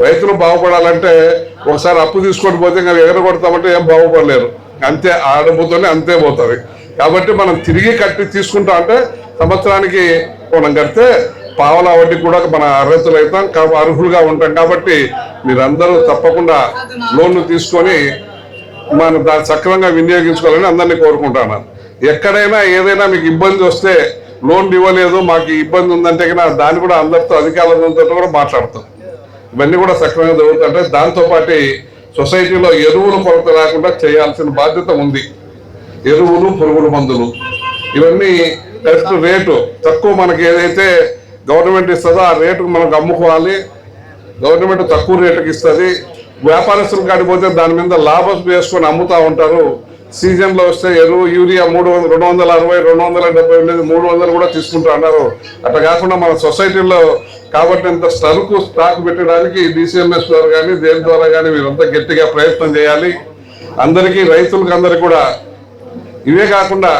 రైతులు బాగుపడాలంటే ఒకసారి అప్పు తీసుకొని పోతే ఇంకా ఎగరగొడతామంటే ఏం బాగుపడలేరు. అంతే ఆ డబ్బుతోనే అంతే పోతుంది. కాబట్టి మనం తిరిగి కట్టి తీసుకుంటాం అంటే సంవత్సరానికి మనం కడితే పావలా వడ్డీ కూడా మన అర్హతలు అవుతాం అర్హులుగా ఉంటాం. కాబట్టి మీరందరూ తప్పకుండా లోన్లు తీసుకొని మనం దాన్ని సక్రమంగా వినియోగించుకోవాలని అందరినీ కోరుకుంటున్నాను ఎక్కడైనా ఏదైనా మీకు ఇబ్బంది వస్తే లోన్ ఇవ్వలేదు మాకు ఇబ్బంది ఉందంటే కనుక దాన్ని కూడా అందరితో అధికారులతో కూడా మాట్లాడతాం. ఇవన్నీ కూడా సక్రమంగా జరుగుతుంటే దాంతోపాటు సొసైటీలో ఎరువులు కొరత లేకుండా చేయాల్సిన బాధ్యత ఉంది. ఎరువులు పురుగుల మందులు. ఇవన్నీ కరెక్ట్ రేటు. తక్కువ మనకి ఏదైతే గవర్నమెంట్ ఇస్తుందో ఆ రేటుకు మనకు అమ్ముకోవాలి. గవర్నమెంట్ తక్కువ రేటుకి ఇస్తుంది. వ్యాపారస్తులు కాడిపోతే దాని మీద లాభం వేసుకొని అమ్ముతా ఉంటారు. సీజన్లో వస్తే ఎరువు యూరియా మూడు వందల రెండు వందల అరవై రెండు వందల డెబ్బై ఉండేది మూడు వందలు కూడా తీసుకుంటా అన్నారు. అట్లా కాకుండా మన సొసైటీలో కాబట్టి ఇంత సరుకు స్టాక్ పెట్టడానికి డిసిఎంఎస్ ద్వారా కానీ దేని ద్వారా కానీ వీరంతా గట్టిగా ప్రయత్నం చేయాలి. అందరికీ రైతులకు అందరికీ కూడా ఇవే కాకుండా